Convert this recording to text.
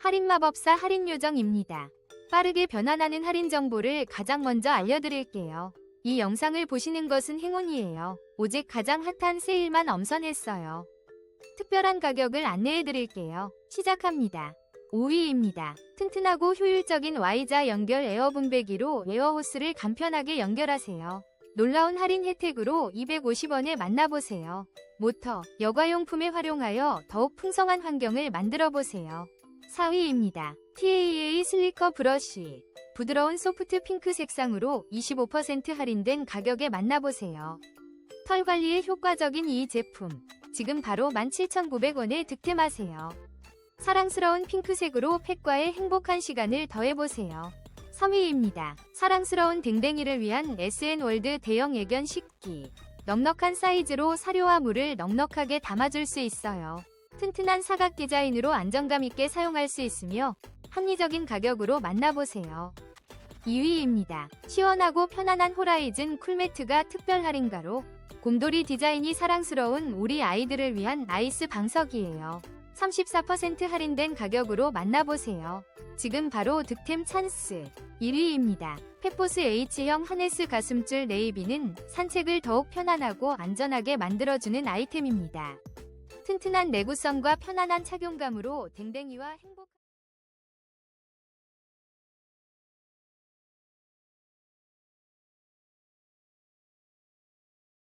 할인 마법사 할인 요정입니다. 빠르게 변환하는 할인 정보를 가장 먼저 알려드릴게요. 이 영상을 보시는 것은 행운이에요. 오직 가장 핫한 세일만 엄선했어요. 특별한 가격을 안내해드릴게요. 시작합니다. 5위입니다. 튼튼하고 효율적인 Y자 연결 에어 분배기로 에어호스를 간편하게 연결하세요. 놀라운 할인 혜택으로 250원에 만나보세요. 모터, 여가용품에 활용하여 더욱 풍성한 환경을 만들어보세요. 4위입니다. TAA 슬리커 브러쉬. 부드러운 소프트 핑크 색상으로 25% 할인된 가격에 만나보세요. 털 관리에 효과적인 이 제품. 지금 바로 17,900원에 득템하세요. 사랑스러운 핑크색으로 팩과의 행복한 시간을 더해보세요. 3위입니다. 사랑스러운 댕댕이를 위한 SN월드 대형 애견 식기. 넉넉한 사이즈로 사료와 물을 넉넉하게 담아줄 수 있어요. 튼튼한 사각 디자인으로 안정감 있게 사용할 수 있으며 합리적인 가격으로 만나보세요. 2위입니다. 시원하고 편안한 호라이즌 쿨매트가 특별 할인가로 곰돌이 디자인이 사랑스러운 우리 아이들을 위한 아이스 방석이에요. 34% 할인된 가격으로 만나보세요. 지금 바로 득템 찬스. 1위입니다. 페포스 H형 하네스 가슴줄 네이비는 산책을 더욱 편안하고 안전하게 만들어주는 아이템입니다. 튼튼한 내구성과 편안한 착용감으로 댕댕이와 행복한